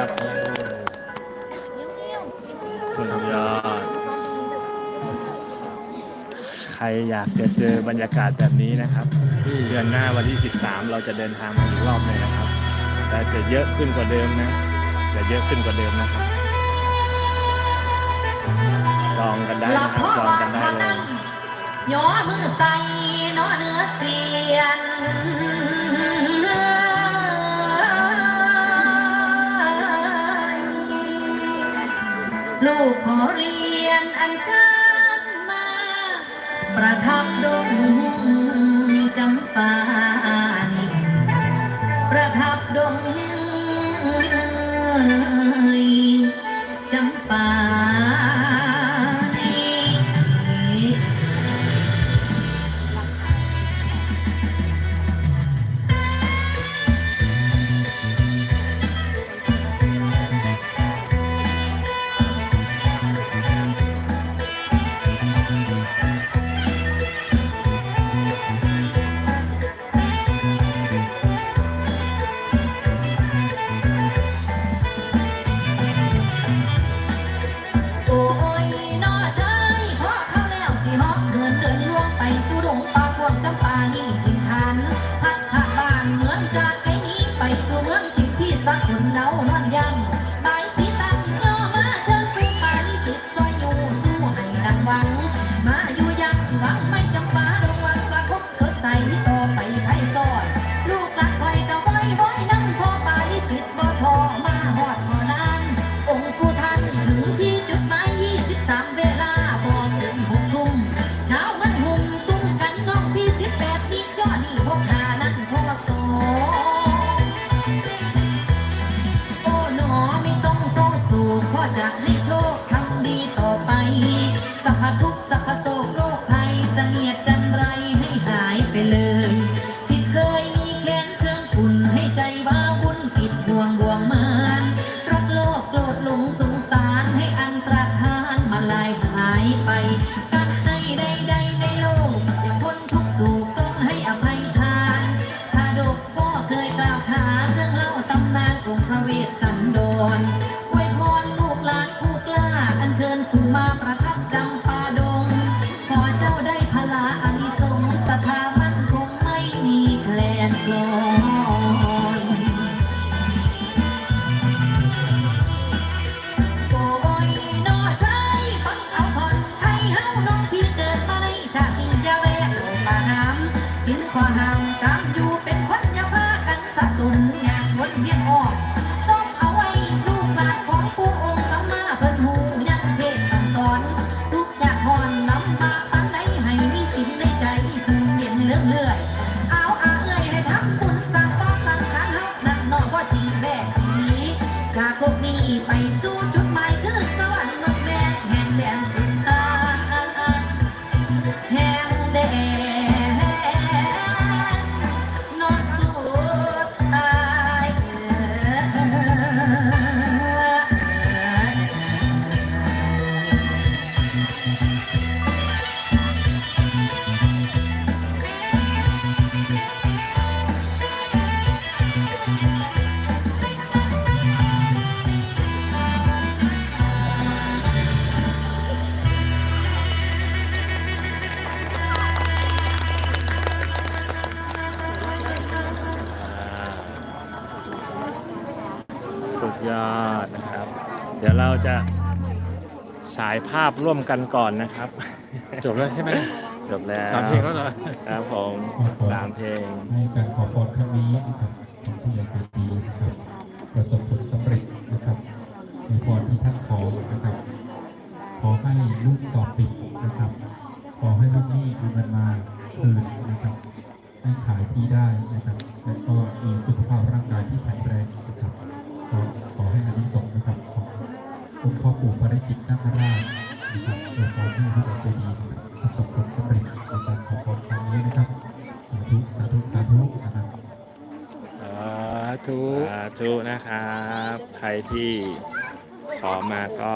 าติสุดยอด ใครอยากจะเจอบรรยากาศแบบนี้นะครับ เดือนหน้าวันที่ 13 เราจะเดินทางมาอีกรอบเลยนะครับ แต่จะเยอะขึ้นกว่าเดิมนะ จะเยอะขึ้นกว่าเดิมนะครับ จองกันได้นะครับจองกันได้เลยย้อมือไตน้อเนื้อเตียน ลูกขอเรียนอันเชิญมา ประทับดงำปานี่กินทันพัดผ่านบ้านเหมือนจากไอ้นี้ไปสู่เมืองชิงพี่สักคนเงานอน ก็จะให้โชคทำดีต่อไปสัพพทุกสัพพ เอาก่อนไทย ยอดนะครับ เดี๋ยวเราจะฉายภาพร่วมกันก่อนนะครับ จบแล้วใช่ไหมจบแล้วสามเพลงแล้วเหรอครับผมสามเพลงให้การขอพรครั้งนี้นะครับของผู้ใหญ่ใจดีนะครับประสบผลสำเร็จนะครับในพรที่ท่านขอนะครับ ขอให้ลูกสอบติดนะครับ ขอให้ลูกหนี้เอาเงินมาคืน องค์พ่อปู่ปาริจิตนาคราชนะครับโดยการที่ผู้ใหญ่ใจดีประสบผลสำเร็จในการขอพรครั้งนี้นะครับสาธุสาธุสาธุนะครับสาธุสาธุนะครับ ใครที่ขอมาก็